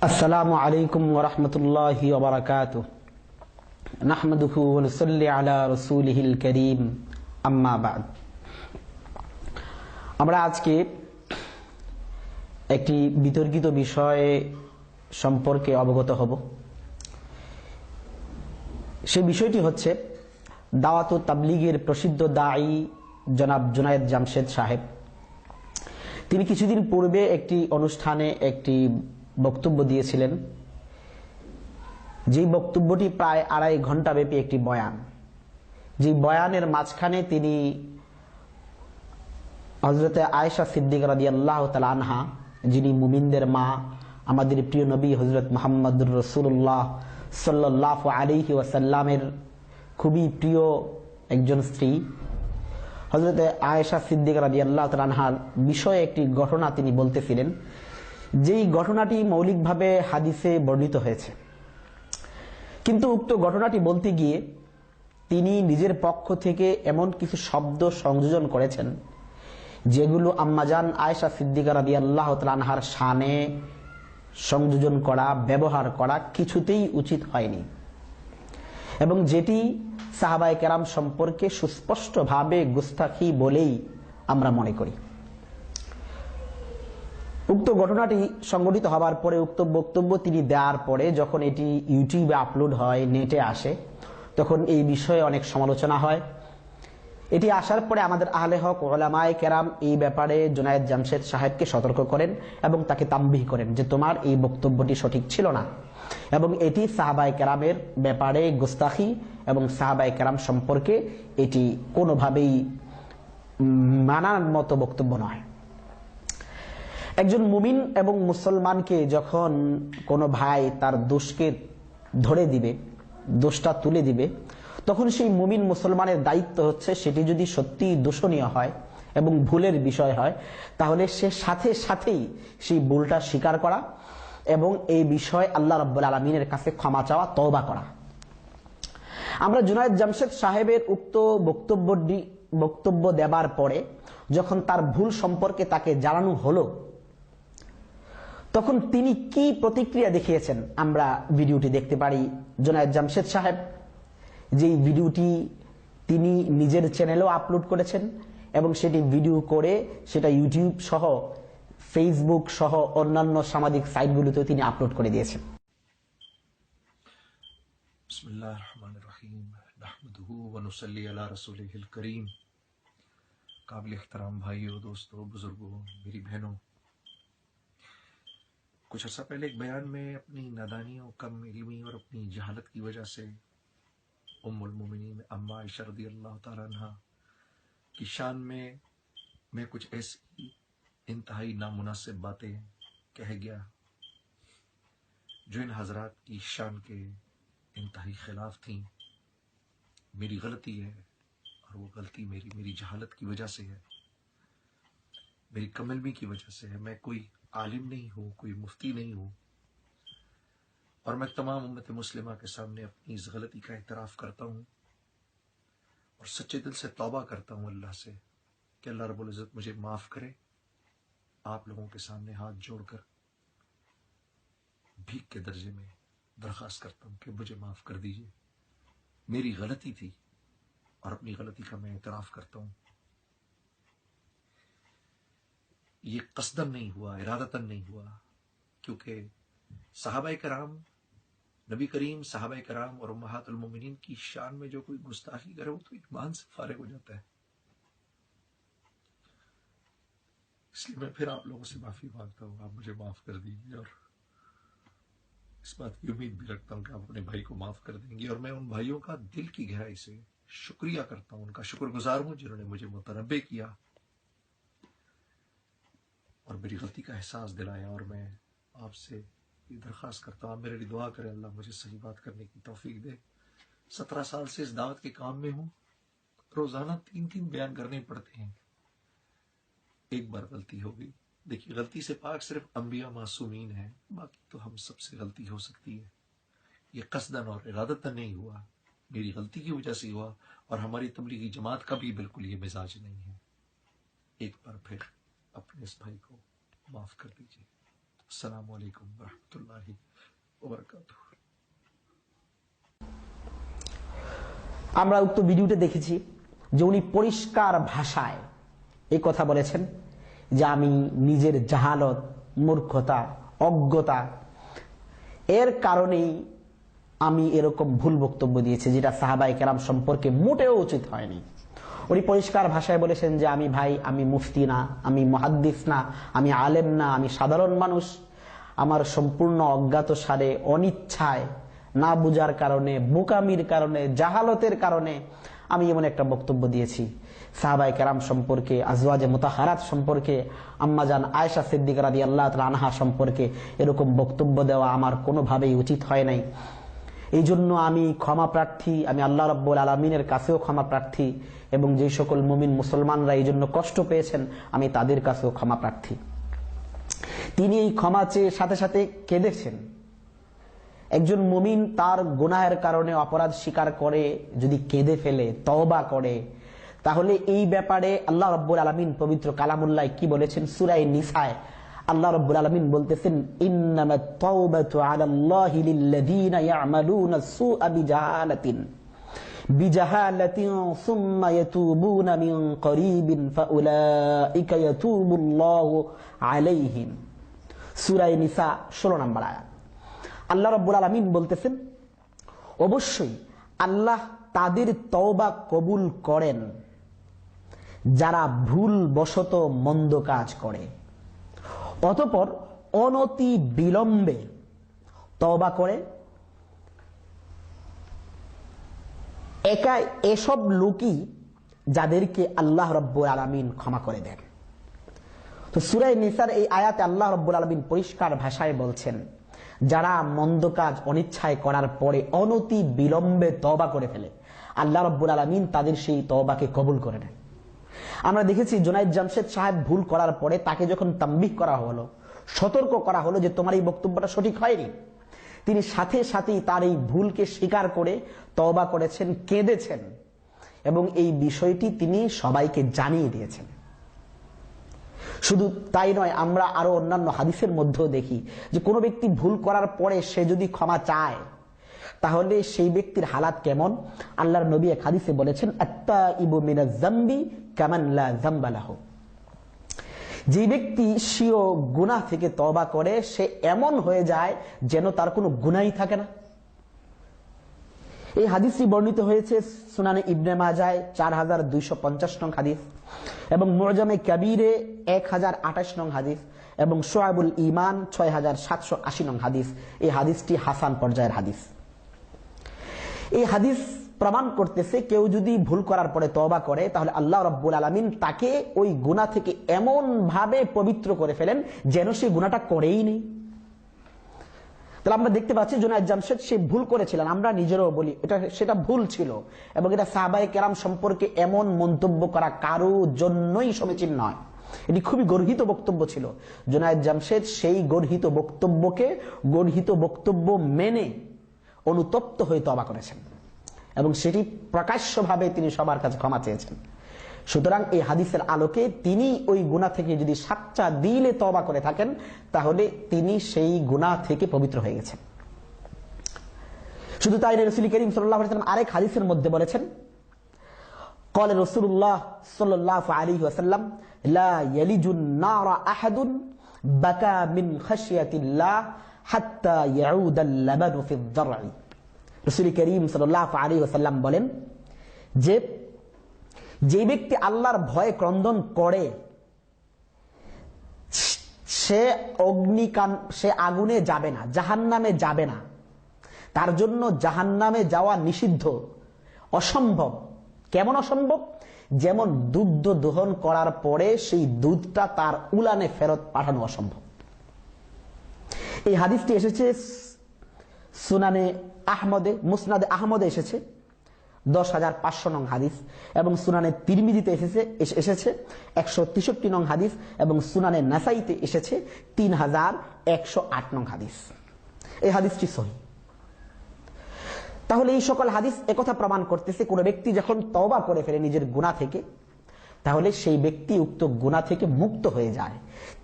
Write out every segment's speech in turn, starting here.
السلام عليكم ورحمة الله وبركاته نحمده ونصلي على رسوله الكريم أما بعد আমরা আজকে একটি বিতর্কিত বিষয়ে সম্পর্কে অবগত হব। সেই বিষয়টি হচ্ছে দাওয়াত তাবলিগের প্রসিদ্ধ দায়ী জনাব জুনায়েদ জামশেদ সাহেব। তিনি কিছুদিন পূর্বে একটি অনুষ্ঠানে একটি বক্তব্য দিয়েছিলেন। যে বক্তব্যটি প্রায় আড়াই ঘণ্টা ব্যাপী একটি বয়ান। যে বয়ানের মাঝখানে তিনি হজরতে আয়েশা সিদ্দিক রাদি আল্লাহ আনহা, যিনি মুমিনদের মা আমাদের প্রিয় নবী হজরত মোহাম্মদুর রসুল্লাহ সাল্লাহ আলিহি ওয়াসাল্লামের খুবই প্রিয় একজন স্ত্রী। হজরতে আয়েশা সিদ্দিক রাজি আল্লাহ আনহার বিষয়ে একটি ঘটনা তিনি বলতেছিলেন, যেই ঘটনাটি মৌলিকভাবে হাদিসে বর্ণিত হয়েছে। কিন্তু উক্ত ঘটনাটি বলতে গিয়ে তিনি নিজের পক্ষ থেকে এমন কিছু শব্দ সংযোজন করেছেন, যেগুলো আম্মাজান আয়েশা সিদ্দিকা রাদি আল্লাহ আনহার শানে সংযোজন করা, ব্যবহার করা কিছুতেই উচিত হয়নি। এবং যেটি সাহাবায় কেরাম সম্পর্কে সুস্পষ্টভাবে গুস্তাখি বলেই আমরা মনে করি। উক্ত ঘটনাটি সংগঠিত হবার পরে উক্ত বক্তব্য তিনি দেওয়ার পরে যখন এটি ইউটিউবে আপলোড হয়, নেটে আসে, তখন এই বিষয়ে অনেক সমালোচনা হয়। এটি আসার পরে আমাদের আহলে হক, ওলামায় কেরাম এই ব্যাপারে জোনায়েদ জামশেদ সাহেবকে সতর্ক করেন এবং তাকে তাম্বিহ করেন যে তোমার এই বক্তব্যটি সঠিক ছিল না। এবং এটি সাহাবাই কেরামের ব্যাপারে গুস্তাখি এবং সাহাবাই কেরাম সম্পর্কে এটি কোনোভাবেই মানার মতো বক্তব্য নয়। একজন মুমিন এবং মুসলমানকে যখন কোনো ভাই তার দোষকে ধরে দিবে, দোষটা তুলে দিবে তখন সেই মুমিন মুসলমানের দায়িত্ব হচ্ছে সেটি যদি সত্যি দূষণীয় হয় এবং ভুলের বিষয় হয়, তাহলে সে সাথে সাথেই সেই ভুলটা স্বীকার করা এবং এই বিষয়ে আল্লাহ রব্বুল আলমিনের কাছে ক্ষমা চাওয়া, তওবা করা। আমরা জুনায়দ জামশেদ সাহেবের উক্ত বক্তব্যটি, বক্তব্য দেবার পরে যখন তার ভুল সম্পর্কে তাকে জানানো হলো, তখন তিনি কি প্রতিক্রিয়া দেখিয়েছেন আমরা ভিডিওটি দেখতে পারি। জোনায়দ জামশেদ সাহেব যে ভিডিওটি তিনি নিজের চ্যানেলেও আপলোড করেছেন এবং সেটি ভিডিও করে সেটা ইউটিউব সহ ফেসবুক সহ অন্যান্য সামাজিক সাইটগুলোতে তিনি আপলোড করে দিয়েছেন। काबिल अख्तराम भाइयों दोस्तों बुजुर्गों मेरी बहनों कुछ अर्सा पहले एक बयान में अपनी नादानियों, कम इलमी और আপনি जहालत কি वजह সে ام المومنین اما عائشہ رضی اللہ تعالیٰ عنہ کی شان میں میں کچھ ایسی انتہائی نامناسب باتیں کہہ گیا جو ان حضرات کی شان کے انتہائی خلاف تھیں۔ میری غلطی ہے اور وہ غلطی میری میری جہالت کی وجہ سے ہے۔ میری کم علمی کی وجہ سے ہے۔ میں کوئی عالم نہیں ہوں، کوئی مفتی نہیں ہوں۔ اور میں تمام امت مسلمہ کے سامنے اپنی اس غلطی کا اعتراف کرتا ہوں اور سچے دل سے توبہ کرتا ہوں اللہ سے کہ اللہ رب العزت مجھے معاف کرے، آپ لوگوں کے سامنے ہاتھ جوڑ کر بھیک کے درجے میں درخواست کرتا ہوں کہ مجھے معاف کر دیجیے۔ میری غلطی تھی اور اپنی غلطی کا میں اعتراف کرتا ہوں۔ یہ قصدن نہیں ہوا ارادتن نہیں ہوا، کیونکہ صحابہ کرام نبی کریم، صحابہ کرام اور امہات المومنین کی شان میں جو کوئی گستاخی کرے، وہ تو ایمان سے فارغ ہو جاتا ہے۔ اس لیے میں پھر آپ لوگوں سے معافی مانگتا ہوں۔ آپ مجھے معاف کر دیجیے اور اس بات کی امید بھی رکھتا ہوں کہ آپ اپنے بھائی کو معاف کر دیں گے اور میں ان بھائیوں کا دل کی گہرائی سے شکریہ کرتا ہوں۔ ان کا شکر گزار ہوں جنہوں نے مجھے متنبع کیا اور میری غلطی کا احساس دلایا اور میں آپ سے کی درخواست کرتا ہوں میرے لیے دعا کرے اللہ مجھے صحیح بات کرنے کی توفیق دے۔ سترہ سال سے اس دعوت کے کام میں ہوں۔ روزانہ تین تین بیان کرنے پڑتے ہیں۔ ایک بار غلطی ہوگی دیکھیے، غلطی سے پاک صرف انبیاء معصومین ہیں، باقی تو ہم سب سے غلطی ہو سکتی ہے۔ یہ قصدن اور ارادتن نہیں ہوا۔ میری غلطی کی وجہ سے ہوا، اور ہماری تبلیغی جماعت کا بھی بالکل یہ مزاج نہیں ہے۔ ایک بار پھر اپنے اس بھائی کو معاف کر دیجیے আসসালামু আলাইকুম রহমতুল্লাহি আমরা উক্ত ভিডিওটা দেখেছি যে উনি পরিষ্কার ভাষায় এই কথা বলেছেন যে আমি নিজের জাহালত, মূর্খতা, অজ্ঞতা, এর কারণেই আমি এরকম ভুল বক্তব্য দিয়েছি যেটা সাহাবাই কেরাম সম্পর্কে মোটেও উচিত হয়নি। উনি পরিষ্কার ভাষায় বলেছেন যে আমি ভাই, আমি মুফতি না, আমি মহাদ্দিস না, আমি আলেম না, আমি সাধারণ মানুষ। আমার সম্পূর্ণ অজ্ঞাত সারে অনিচ্ছায় না বুঝার কারণে, বোকামির কারণে, জাহালতের কারণে আমি এমন একটা বক্তব্য দিয়েছি। সাহাবাই কেরাম সম্পর্কে, আজওয়াজে মোতাহারাত সম্পর্কে, আম্মাজান আয়েশা সিদ্দিক রাদি আল্লাহ আনহা সম্পর্কে এরকম বক্তব্য দেওয়া আমার কোনোভাবেই উচিত হয় নাই। এই জন্য আমি ক্ষমা প্রার্থী, আমি আল্লাহ রব্বুল আলমিনের কাছেও ক্ষমা প্রার্থী এবং যে সকল মুমিন মুসলমানরা এই জন্য কষ্ট পেয়েছেন, আমি তাদের কাছেও ক্ষমা প্রার্থী। তিনি এই ক্ষমা চেয়ে সাথে সাথে কেঁদেছেন। একজন মুমিন তার গুনাহের কারণে অপরাধ স্বীকার করে, যদি কেঁদে ফেলে, তওবা করে, তাহলে এই ব্যাপারে আল্লাহ রব্বুল আলমিন পবিত্র কালামুল্লাহ কি বলেছেন? সুরাই নিসায়। আল্লাহ রব্বুল আলমিন বলতেছেন, ইন্নামা তাওবাতু আলাল্লাহি লিল্লাযীনা ইয়ামালুনা সুআ বিজাহালাতিন। বিজাহালাতিন সুম্মা ইয়াতুবুনা করিবিন ফাউলাইকা ইয়াতুবুল্লাহু আলাইহিম। সূরা নিসা 16 নম্বর আয়াত। আল্লাহ রব্বুল আলমিন বলতেছেন, অবশ্যই আল্লাহ তাদের তওবা কবুল করেন যারা ভুল বশত মন্দ কাজ করে। অতপর অনতি বিলম্বে তওবা করে। একা এসব লোকই যাদেরকে আল্লাহ রব্বুল আলমিন ক্ষমা করে দেন। তো সুরাই নিসার এই আয়াতে আল্লাহ রব্বুল আলমিন পরিষ্কার ভাষায় বলছেন, যারা মন্দ কাজ অনিচ্ছায় করার পরে অনতি বিলম্বে তবা করে ফেলে, আল্লাহ রব্বুল আলমিন তাদের সেই তবাকে কবুল করে নেন। আমরা দেখেছি জোনাইদ জামশেদ সাহেব ভুল করার পরে তাকে যখন তাম্বিক করা হলো, সতর্ক করা হলো যে তোমার এই বক্তব্যটা সঠিক হয়নি। তিনি সাথে সাথেই তার এই ভুলকে স্বীকার করে তবা করেছেন, কেঁদেছেন এবং এই বিষয়টি তিনি সবাইকে জানিয়ে দিয়েছেন। শুধু তাই নয়, আমরা আরও অন্যান্য হাদিসের মধ্যেও দেখি যে কোনো ব্যক্তি ভুল করার পরে সে যদি ক্ষমা চায় তাহলে সেই ব্যক্তির হালাত কেমন? আল্লাহর নবী এক হাদিসে বলেছেন আত্তা ইবু মিনা জাম্বি কামান লা জাম্বালাহ যে ব্যক্তি স্বীয় গুনাহ থেকে তবা করে, সে এমন হয়ে যায় যেন তার কোনো গুনাই থাকে না। এই হাদিসটি বর্ণিত হয়েছে সুনানে ইবনে মাজায় চার হাজার দুইশো পঞ্চাশ নং হাদিস এবং মোরজামে কাবিরে এক হাজার আঠাশ নং হাদিস এবং সোয়াবুল ইমান ছয় হাজার সাতশো আশি নং হাদিস। এই হাদিসটি হাসান পর্যায়ের হাদিস। এই হাদিস প্রমাণ করতেছে কেউ যদি ভুল করার পরে তবা করে, তাহলে আল্লাহ রব্বুল আলমিন তাকে ওই গুণা থেকে এমন ভাবে পবিত্র করে ফেলেন যেন সে গুণাটা করেই নেই। তাহলে আমরা দেখতে পাচ্ছি জুনায়দ জামশেদ সে ভুল করেছিলেন, আমরা নিজেরও বলি, এটা, সেটা ভুল ছিল এবং এটা সাহাবাই কেরাম সম্পর্কে এমন মন্তব্য করা কারও জন্যই সমীচীন নয়। এটি খুবই গর্হিত বক্তব্য ছিল। জুনায়দ জামশেদ সেই গর্হিত বক্তব্যকে গর্হিত বক্তব্য মেনে অনুতপ্ত হয়ে তবা করেছেন এবং সেটি প্রকাশ্যভাবে তিনি সবার কাছে ক্ষমা চেয়েছেন সুতরাং এই হাদিসের আলোকে তিনি ওই গুণা থেকে যদি সাচ্চা দিলে তবা করে থাকেন তাহলে তিনি সেই গুণা থেকে পবিত্র হয়ে গেছেন শুধু তাই রসুল করিম সাল্লাম আরেক হাদিসের মধ্যে বলেছেন قال رسول الله صلى الله عليه وسلم لا يلج النار أحد بكى من خشية الله হাত্তা রসুল করিম সাল্লাহ আলী ওসাল্লাম বলেন যে যে ব্যক্তি আল্লাহর ভয়ে ক্রন্দন করে, সে অগ্নিকান, সে আগুনে যাবে না জাহান নামে যাবে না। তার জন্য জাহান নামে যাওয়া নিষিদ্ধ, অসম্ভব। কেমন অসম্ভব? যেমন দুগ্ধ দোহন করার পরে সেই দুধটা তার উলানে ফেরত পাঠানো অসম্ভব। এই হাদিসটি এসেছে সুনানে আহমদে, মুসনাদে আহমদে এসেছে। দশ হাজার পাঁচশো নং হাদিস এবং সুনানে তিরমিদিতে এসেছে এসেছে একশো তেষট্টি নং হাদিস এবং সুনানে নাসাইতে এসেছে তিন হাজার একশো আট নং হাদিস। এই হাদিসটি সহি। তাহলে এই সকল হাদিস একথা প্রমাণ করতেছে কোনো ব্যক্তি যখন তওবা করে ফেলে নিজের গুণা থেকে তাহলে সেই ব্যক্তি উক্ত গুণা থেকে মুক্ত হয়ে যায়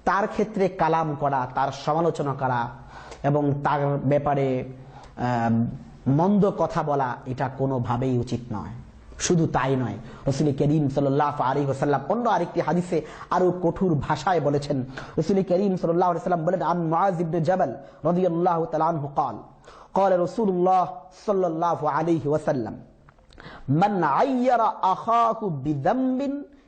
তার ক্ষেত্রে কালাম করা তার সমালোচনা করা এবং তার ব্যাপারে আহ, মন্দ কথা বলা এটা কোনোভাবেই উচিত নয় শুধু তাই নয় রসুল করিম সাল্লাহ আলী ওসাল্লাম অন্য আরেকটি হাদিসে আরো কঠোর ভাষায় বলেছেন রসুল করিম সাল্লাহ সাল্লাম বলেন আন মুআজ ইবনে জাবাল রাদিয়াল্লাহু তাআলা আনহু قال قال رسول الله صلى الله عليه وسلم من عير أخاه بذنب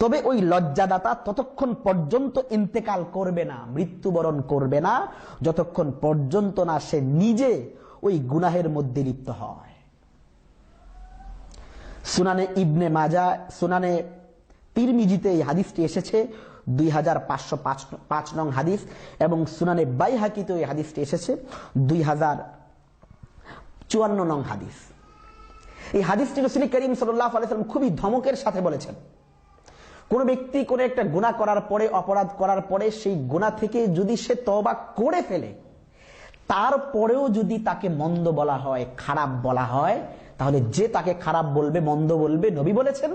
তবে ওই লজ্জাদাতা ততক্ষণ পর্যন্ত ইন্তেকাল করবে না, মৃত্যুবরণ করবে না, যতক্ষণ পর্যন্ত না সে নিজে ওই গুনাহের মধ্যে লিপ্ত হয়। সুনানে ইবনে মাজা, সুনানে তিরমিজিতে এই হাদিসটি এসেছে, দুই হাজার পাঁচশো পাঁচ নং হাদিস, এবং সুনানে বাই হাকিতে এই হাদিসটি এসেছে, দুই হাজার চুয়ান্ন নং হাদিস। এই হাদিসটি রসুল করিম সাল্লাহ আলাইসাল্লাম খুবই ধমকের সাথে বলেছেন। কোন ব্যক্তি কোন একটা গুণা করার পরে, অপরাধ করার পরে, সেই গুণা থেকে যদি সে তবা করে ফেলে, তারপরেও যদি তাকে মন্দ বলা হয়, খারাপ বলা হয়, তাহলে যে তাকে খারাপ বলবে, মন্দ বলবে, নবী বলেছেন,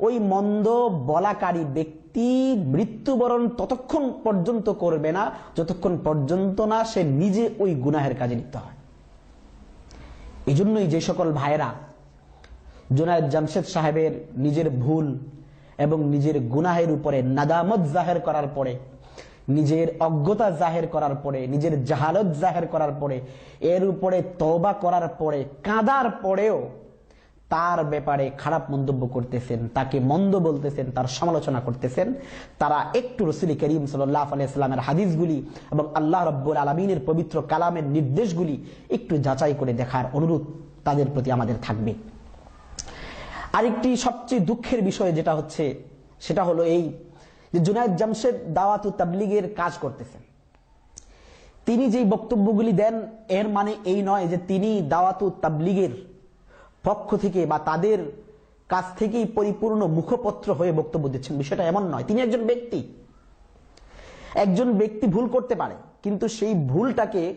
ওই মন্দ বলাকারী ব্যক্তি মৃত্যুবরণ ততক্ষণ পর্যন্ত করবে না, যতক্ষণ পর্যন্ত না সে নিজে ওই গুনাহের কাজে লিপ্ত হয়। এই জন্যই যে সকল ভাইয়েরা, জোনায়দ জামশেদ সাহেবের নিজের ভুল এবং নিজের গুনাহের উপরে নাদামত জাহের করার পরে, নিজের অজ্ঞতা জাহের করার পরে, নিজের জাহালত জাহের করার পরে, এর উপরে তওবা করার পরে, কাঁদার পরেও তার ব্যাপারে খারাপ মন্তব্য করতেছেন, তাকে মন্দ বলতেছেন, তার সমালোচনা করতেছেন, তারা একটু রসুল করিম সাল্লাহ হাদিসগুলি এবং আল্লাহ রব্বুল আলমিনের পবিত্র কালামের নির্দেশগুলি একটু যাচাই করে দেখার অনুরোধ তাদের প্রতি আমাদের থাকবে। আরেকটি সবচেয়ে দুঃখের বিষয় যেটা হচ্ছে, সেটা হলো এই যে জুনায়দ জামশেদ দাওয়াত তাবলিগের কাজ করতেছেন। তিনি যেই বক্তব্যগুলি দেন, এর মানে এই নয় যে তিনি দাওয়াত তাবলিগের পক্ষ থেকে বা তাদের কাছ থেকেই পরিপূর্ণ মুখপত্র হয়ে বক্তব্য দিচ্ছেন। বিষয়টা এমন নয়, তিনি একজন ব্যক্তি। একজন ব্যক্তি ভুল করতে পারে, কিন্তু সেই ভুলটাকে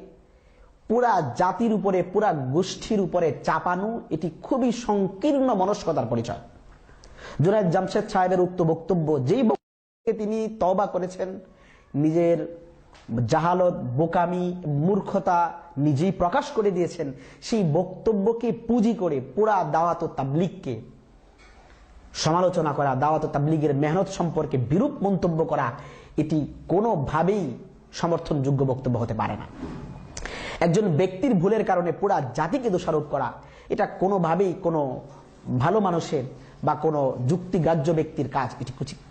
পুরা জাতির উপরে, পুরা গোষ্ঠীর উপরে চাপানো, এটি খুবই সংকীর্ণ মনস্কতার পরিচয়। জুনায়দ জামশেদ সাহেবের উক্ত বক্তব্য, যেই তিনি তবা করেছেন, নিজের জাহালত, বোকামি, মূর্খতা নিজেই প্রকাশ করে দিয়েছেন, সেই বক্তব্যকে পুঁজি করে পুরা দাওয়াত তাবলিগকে সমালোচনা করা, দাওয়াত তাবলিগের মেহনত সম্পর্কে বিরূপ মন্তব্য করা, এটি কোনোভাবেই সমর্থনযোগ্য বক্তব্য হতে পারে না। একজন ব্যক্তির ভুলের কারণে পুরা জাতিকে দোষারোপ করা, এটা কোনোভাবেই কোনো ভালো মানুষের বা কোনো যুক্তিগ্রাহ্য ব্যক্তির কাজ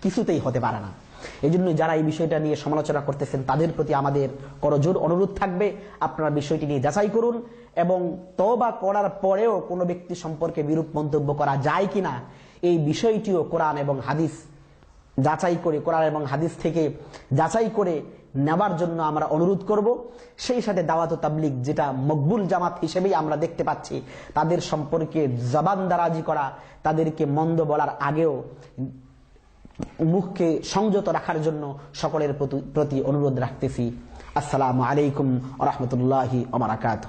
কিছুতেই হতে পারে না। এই জন্য যারা এই বিষয়টা নিয়ে সমালোচনা করতেছেন, তাদের প্রতি আমাদের করজোর অনুরোধ থাকবে। আপনারা বিষয়টি নিয়ে যাচাই করুন এবং তবা করার পরেও কোনো ব্যক্তি সম্পর্কে বিরূপ মন্তব্য করা যায় কিনা, এই বিষয়টিও কোরআন এবং হাদিস যাচাই করে কোরআন এবং হাদিস থেকে যাচাই করে নেবার জন্য আমরা অনুরোধ করব। সেই সাথে দাওয়াত তাবলিক যেটা মকবুল জামাত হিসেবেই আমরা দেখতে পাচ্ছি, তাদের সম্পর্কে জবান দারাজি করা, তাদেরকে মন্দ বলার আগেও মুখকে সংযত রাখার জন্য সকলের প্রতি- অনুরোধ রাখতেছি। আসসালামু আলাইকুম রহমতুল্লাহি ওমরাকাত